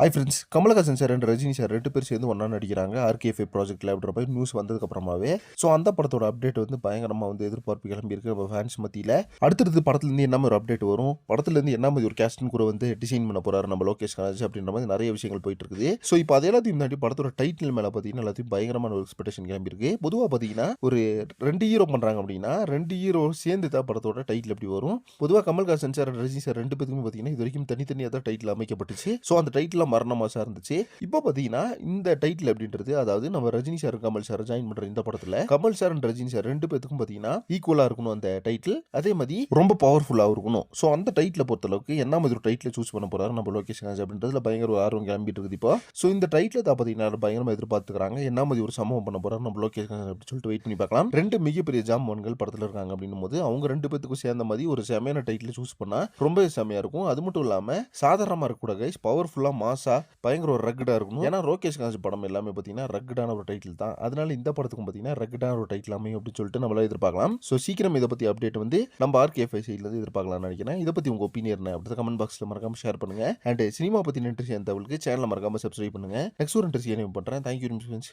Hi friends Kamalahasan sir and Rajini sir ரெண்டு பேர் சேர்ந்து ஒன்றா நடிக்கிறாங்க. ஆர்கேஎஃப்ஐ ப்ராஜெக்ட்டில் அப்படின்ற மாதிரி நியூஸ் வந்ததுக்கப்புறமாவே. ஸோ அந்த படத்தோட அப்டேட் வந்து பயங்கரமாக வந்து எதிர்பார்ப்பு கிளம்பி இருக்கு. நம்ம ஃபேன்ஸ் மத்தியில் அடுத்தடுத்து படத்துலேருந்து என்ன மாதிரி ஒரு அப்டேட் வரும்? படத்துலேருந்து என்ன மாதிரி ஒரு கேஸ்டின் கூட வந்து டிசைன் பண்ண போகிறாரு நம்ம லோகேஷ் கனாஜ் அப்படின்ற மாதிரி நிறைய விஷயங்கள் போயிட்டு இருக்குது. ஸோ இப்போ அது எல்லாத்தையும் தாண்டி படத்தோட டைட்டில் மேலே பார்த்தீங்கன்னா எல்லாத்தையும் பயங்கரமான ஒரு எக்ஸ்பெக்டேஷன் கிளம்பியிருக்கு பொதுவாக பார்த்தீங்கன்னா ஒரு ரெண்டு ஹீரோ பண்ணுறாங்க அப்படின்னா ரெண்டு ஹீரோ சேர்ந்து தான் படத்தோட டைட்டில் எப்படி வரும். பொதுவாக கமல்ஹாசன் சார் ரஜினி சார் ரெண்டு பேருக்குமே பார்த்தீங்கன்னா இது வரைக்கும் தனித்தனியாக தான் டைட்டில் அமைக்கப்பட்டுச்சு. ஸோ அந்த டைட்டில் மரணமாக சார் இருந்துச்சு. இப்போ பார்த்தீங்கன்னா இந்த டைட்டில் அப்படின்றது அதாவது நம்ம Rajini sir Kamal sir join பண்ற இந்த படத்தில் Kamal sir and Rajini sir ரெண்டு பேத்துக்கும் பார்த்தீங்கன்னா ஈக்குவலாக இருக்கணும் அந்த டைட்டில் அதே மாதிரி ரொம்ப பவர்ஃபுல்லாக இருக்கணும். ஸோ அந்த டைட்டில் பொறுத்தளவுக்கு என்ன மாதிரி ஒரு டைட்டில் சூஸ் பண்ண போறாரு நம்ம லோகேஷ் கனாஜ் அப்படின்றதுல பயங்கர ஒரு ஆர்வம் கிளம்பிட்டு இருக்குது இப்போ. ஸோ இந்த டைட்டில் தான் பார்த்தீங்கன்னா பயங்கரமாக எதிர்பார்த்துக்கிறாங்க. என்ன மாதிரி ஒரு சம்பவம் பண்ண போறாரு நம்ம லோகேஷ் அப்படின்னு சொல்லிட்டு வெயிட் பண்ணி பார்க்கலாம். ரெண்டு மிகப்பெரிய ஜாமான்கள் படத்தில் இருக்காங்க அப்படின்னும் போது அவங்க ரெண்டு பேத்துக்கும் சேர்ந்த மாதிரி ஒரு செமையான டைட்டில் சூஸ் பண்ணால் ரொம்ப செமையாக இருக்கும். அது மட்டும் இல்லாமல் சாதாரணமாக இருக்கக்கூடாது கைஸ் பவர்ஃபுல்லாக மாசா பயங்கர ஒரு ரக்கடாக இருக்கணும். ஏன்னா ரோகேஷ் கனாஜ் படம் எல்லாமே பார்த்தீங்கன்னா ரக்குடான ஒரு டைட்டில் தான். அதனால இந்த படத்துக்கும் பார்த்தீங்கன்னா ரக்கடான ஒரு டைட்டில் அமையும் அப்படின்னு சொல்லிட்டு நம்மளால எதிர்பார்க்கலாம். ஸோ சீக்கிரம் இதை பற்றி அப்டேட் வந்து நம்ம ஆர்கேஎஃப்ஐ சைட்லேருந்து எதிர்பார்க்கலாம்னு நினைக்கிறேன். இதை பற்றி உங்கள் ஒப்பீனியன் என்ன? அப்படி கமெண்ட் பாக்ஸில் மறக்காம ஷேர் பண்ணுங்க. அண்ட் சினிமா பற்றி இன்ட்ரெஸ்ட் தகவலுக்கு சேனலை மறக்காம சப்ஸ்கிரைப் பண்ணுங்க. நெக்ஸ்ட் ஒரு இன்ட்ரெஸ்ட் என்ன பண்ணுறேன் தேங்க்யூ ஃப்ரெண்ட்ஸ்